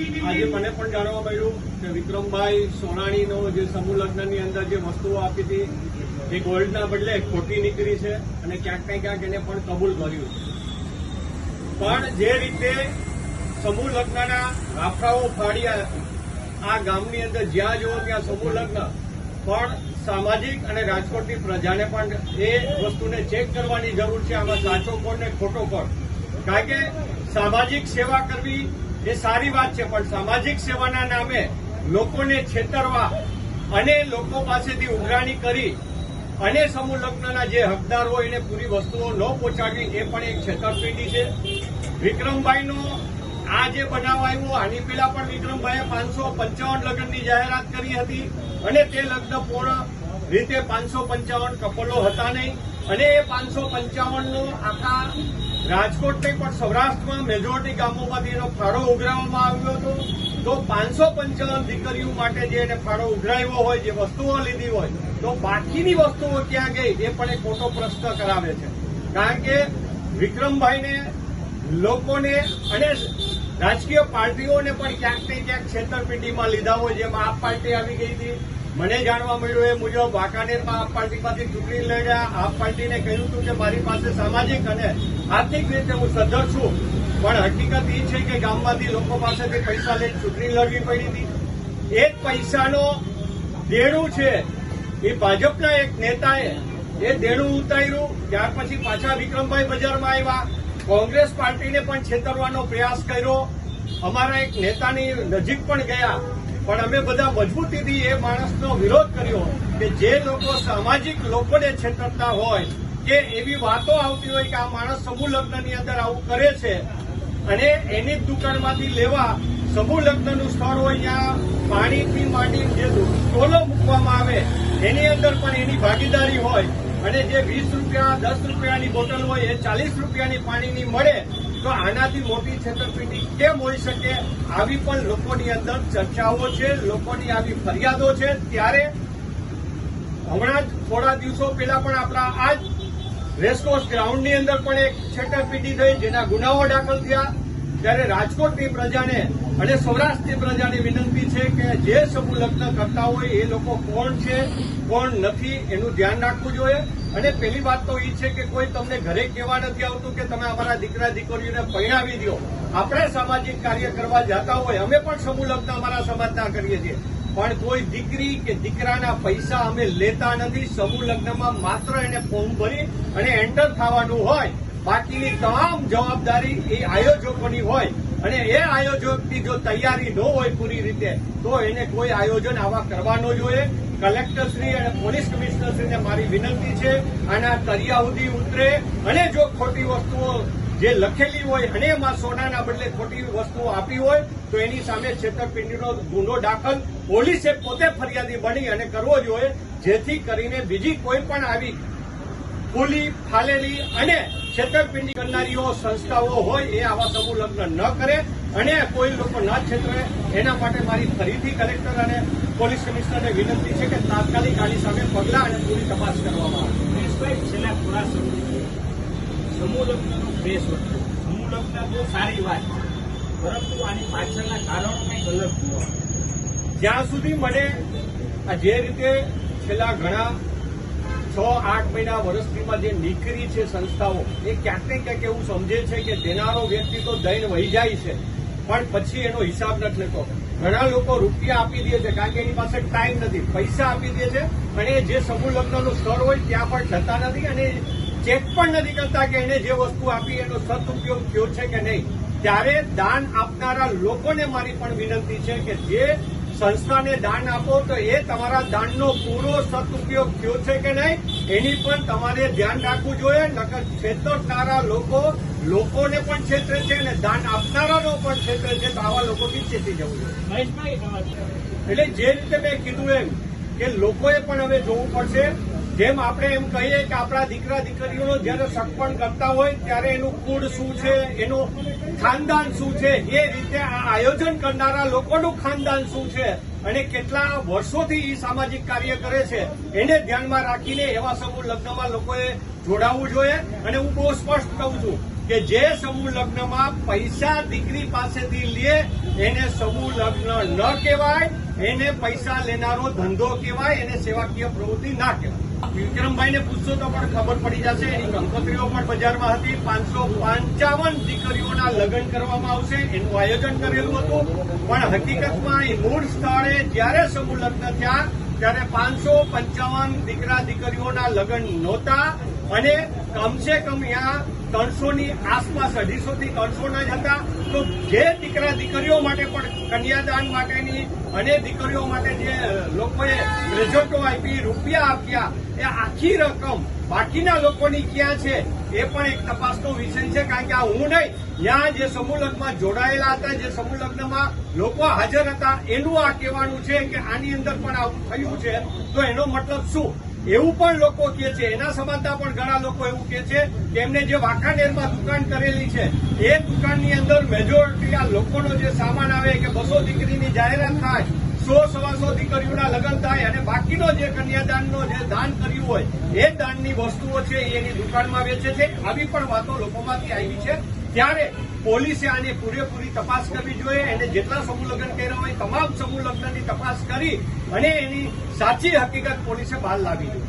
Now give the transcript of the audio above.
આજે મને પણ જાણવા મળ્યું કે વિક્રમભાઈ સોનાણીનો જે સમૂહ લગ્નની અંદર જે વસ્તુઓ આપી હતી, એ ગોલ્ડના બદલે ખોટી નીકળી છે અને ક્યાંક ને ક્યાંક એને પણ કબૂલ કર્યું પણ જે રીતે સમૂહ લગ્નના રાફડાઓ ફાડ્યા આ ગામની અંદર જ્યાં જુઓ ત્યાં સમૂહ લગ્ન, પણ સામાજિક અને રાજકોટની પ્રજાને પણ એ વસ્તુને ચેક કરવાની જરૂર છે. આમાં સાચો કોણ ને ખોટો કોણ? કારણ કે સામાજિક સેવા કરવી એ સારી વાત છે, પણ સામાજિક સેવાના નામે લોકોને છેતરવા અને લોકો પાસેથી ઉઘરાણી કરી અને સમૂહ લગ્નના જે હકદાર હોય એને પૂરી વસ્તુઓ ન પહોંચાડવી, એ પણ એક છેતરપિંડી છે. વિક્રમભાઈનો આ જે બનાવ આવ્યો, આની પેલા પણ વિક્રમભાઈએ પાંચસો પંચાવન લગ્નની જાહેરાત કરી હતી અને તે લગ્ન પૂર્ણ રીતે પાંચસો પંચાવન કપલો હતા નહીં. અને એ પાંચસો પંચાવનનો આખા રાજકોટ નહીં પણ સૌરાષ્ટ્રમાં મેજોરિટી ગામોમાંથી એનો ફાળો ઉઘરાવવામાં આવ્યો હતો. તો પાંચસો પંચાવન દીકરીઓ માટે જે એને ફાળો ઉઘરાવ્યો હોય, જે વસ્તુઓ લીધી હોય, તો બાકીની વસ્તુઓ ક્યાં ગઈ એ પણ એક મોટો પ્રશ્ન કરાવે છે. કારણ કે વિક્રમભાઈને લોકોને અને રાજકીય પાર્ટીઓને પણ ક્યાંક ને ક્યાંક છેતરપિંડીમાં લીધા હોય, જેમાં આ પાર્ટી આવી ગઈ હતી. મને જાણવા મળ્યું એ મુજબ વાંકાનેરમાં આપ પાર્ટીમાંથી ચૂંટણી લડ્યા. આપ પાર્ટીને કહ્યું હતું કે મારી પાસે સામાજિક અને આર્થિક રીતે હું સદ્ધર છું. પણ હકીકત એ છે કે ગામમાંથી લોકો પાસેથી પૈસા લઈને ચૂંટણી લડવી પડી હતી. એ પૈસાનો દેણું છે એ ભાજપના એક નેતાએ એ દેણું ઉતાર્યું. ત્યાર પછી પાછા વિક્રમભાઈ બજારમાં આવ્યા. કોંગ્રેસ પાર્ટીને પણ છેતરવાનો પ્રયાસ કર્યો. અમારા એક નેતાની નજીક પણ ગયા. પણ અમે બધા મજબૂતીથી એ માણસનો વિરોધ કર્યો કે જે લોકો સામાજિક લોકોને છેતરતા હોય, કે એવી વાતો આવતી હોય કે આ માણસ સમૂહ લગ્નની અંદર આવું કરે છે, અને એની દુકાનમાંથી લેવા સમૂહ લગ્નનું સ્થળ હોય ત્યાં પાણીથી માંડી જે સ્ટોલો મૂકવામાં આવે, એની અંદર પણ એની ભાગીદારી હોય અને જે વીસ રૂપિયા, દસ રૂપિયાની બોટલ હોય, એ ચાલીસ રૂપિયાની પાણીની મળે, તો આનાથી મોટી છેતરપિંડી કેમ હોઈ શકે? આવી પણ લોકોની અંદર ચર્ચાઓ છે, લોકોની આવી ફરિયાદો છે. ત્યારે હમણાં જ થોડા દિવસો પહેલા પણ આપણા આ જ રેસકોર્સ ગ્રાઉન્ડની અંદર પણ એક છેતરપિંડી થઈ, જેના ગુનાઓ દાખલ થયા. ત્યારે રાજકોટની પ્રજાને અને સૌરાષ્ટ્રની પ્રજાને વિનંતી છે કે જે સમૂહ લગ્ન કરતા હોય એ લોકો કોણ છે, કોણ નથી, એનું ધ્યાન રાખવું જોઈએ. અને પહેલી વાત તો એ છે કે કોઈ તમને ઘરે કહેવા નથી આવતું કે તમે અમારા દીકરા, દીકરીઓને પરિણાવી દો. આપણે સામાજિક કાર્ય કરવા જતા હોય, અમે પણ સમૂહ લગ્ન અમારા સમાજના કરીએ છીએ. પણ કોઈ દીકરી કે દીકરાના પૈસા અમે લેતા નથી, સમૂહ લગ્નમાં માત્ર એને ફોર્મ ભરી અને એન્ટર થવાનું હોય. બાકીની તમામ જવાબદારી એ આયોજકોની હોય. અને એ આયોજકની જો તૈયારી ન હોય પૂરી રીતે, તો એને કોઈ આયોજન આવા કરવા ન જોઈએ. કલેક્ટરશ્રી અને પોલીસ કમિશનરશ્રીને મારી વિનંતી છે, આના તરિયા સુધી ઉતરે. અને જો ખોટી વસ્તુઓ જે લખેલી હોય, અને એમાં સોનાના બદલે ખોટી વસ્તુઓ આપી હોય, તો એની સામે છેતરપિંડીનો ગુનો દાખલ પોલીસે પોતે ફરિયાદી બની અને કરવો જોઈએ, જેથી કરીને બીજી કોઈ પણ આવી ખુલી ફાલેલી અને છેતરપિંડી કરનારીઓ સંસ્થાઓ હોય એ આવા સમૂહ લગ્ન ન કરે અને કોઈ લોકો ન છેતરે એના માટે મારી ફરીથી કલેક્ટર અને પોલીસ કમિશનરને વિનંતી છે કે તાત્કાલિક આની સામે પગલાં અને પૂરી તપાસ કરવામાં આવે. મહેશભાઈ છેલ્લા થોડા સમયથી સમૂહ લગ્નનો ક્રેઝ વધ્યો સમૂહ લગ્ન તો સારી વાત પરંતુ આની પાછળના કારણો કંઈક અલગ જોવા જ્યાં સુધી મને આ જે રીતે છેલ્લા ઘણા છ આઠ મહિના વર્ષથીમાં જે નીકળી છે સંસ્થાઓ, એ ક્યાંક ને ક્યાંક એવું સમજે છે કે દેનારો વ્યક્તિ તો દૈન વહી જાય છે, પણ પછી એનો હિસાબ નથી લેતો. ઘણા લોકો રૂપિયા આપી દે છે, કારણ કે એની પાસે ટાઈમ નથી, પૈસા આપી દે છે, અને જે સમૂહ લગ્નનું સ્થળ હોય ત્યાં પણ જતા નથી અને ચેક પણ નથી કરતા કે એને જે વસ્તુ આપી એનો સદઉપયોગ થયો છે કે નહીં. ત્યારે દાન આપનારા લોકોને મારી પણ વિનંતી છે કે જે સંસ્થાને દાન આપો તો એ તમારા દાનનો પૂરો સદઉપયોગ થયો છે કે નહીં? એની પણ તમારે ધ્યાન રાખવું જોઈએ. નકર છેતરનારા લોકો લોકોને પણ છેતરે છે અને દાન આપનારાનો પણ છેતરે છે. તો આવા લોકોથી ચેતી જવું જોઈએ? એટલે જે રીતે મેં કીધું એમ કે લોકોએ પણ હવે જોવું પડશે. જેમ આપણે એમ કહીએ કે આપણા દીકરા દીકરીઓનો જ્યારે સગપણ કરતા હોય, ત્યારે એનું કુળ શું છે, એનું ખાનદાન શું છે, એ રીતે આ આયોજન કરનારા લોકોનું ખાનદાન શું છે અને કેટલા વર્ષોથી એ સામાજિક કાર્ય કરે છે, એને ધ્યાનમાં રાખીને એવા સમૂહ લગ્નમાં લોકોએ જોડાવવું જોઈએ. અને હું બહુ સ્પષ્ટ કહું છું કે જે સમૂહ લગ્નમાં પૈસા દીકરી પાસેથી લે, એને સમૂહ લગ્ન ન કહેવાય, એને પૈસા લેનારો ધંધો કહેવાય, એને સેવાકીય પ્રવૃત્તિ ના કહેવાય. વિક્રમભાઈને પૂછશો તો પણ ખબર પડી જશે. એની કંકોત્રીઓ પણ બજારમાં હતી. પાંચસો પંચાવન દીકરીઓના લગ્ન કરવામાં આવશે. એનું આયોજન કરેલું હતું. પણ હકીકતમાં એ મૂળ સ્થળે જ્યારે સમૂહ લગ્ન થયા, ત્યારે પાંચસો પંચાવન દીકરા દીકરીઓના લગ્ન નહોતા. અને કમસે કમ ત્યાં ત્રણસો ની આસપાસ અઢીસો થી ત્રણસો ના જ હતા. તો જે દીકરા દીકરીઓ માટે પણ કન્યાદાન માટેની અને દીકરીઓ માટે જે લોકોએ પ્રેઝન્ટો આપી, રૂપિયા આપ્યા, એ આખી રકમ બાકીના લોકોની ક્યાં છે એ પણ એક તપાસનો વિષય છે. કારણ કે આ હું નહીં, ત્યાં જે સમૂહ લગ્નમાં જોડાયેલા હતા, જે સમૂહ લગ્નમાં લોકો હાજર હતા, એનું આ કહેવાનું છે કે આની અંદર પણ આવું થયું છે. તો એનો મતલબ શું? એવું પણ લોકો કહે છે, એના સમાનતા પણ ઘણા લોકો એવું કહે છે કે એમને જે વાંકાનેરમાં દુકાન કરેલી છે, એ દુકાનની અંદર મેજોરિટી આ લોકોનો જે સામાન આવે કે બસો દીકરીની જાહેરાત થાય, સો, સવાસો દીકરીઓના લગ્ન થાય અને બાકીનો જે કન્યાદાનનો જે દાન કર્યું હોય, એ દાનની વસ્તુઓ છે એની દુકાનમાં વેચે છે. આવી પણ વાતો લોકોમાંથી આવી છે. ત્યારે પોલીસે આની પૂરેપૂરી તપાસ કરવી જોઈએ. એને જેટલા સમૂહ લગ્ન કર્યા હોય, તમામ સમૂહ લગ્નની તપાસ કરી અને એની સાચી હકીકત પોલીસે બહાર લાવી જોઈએ.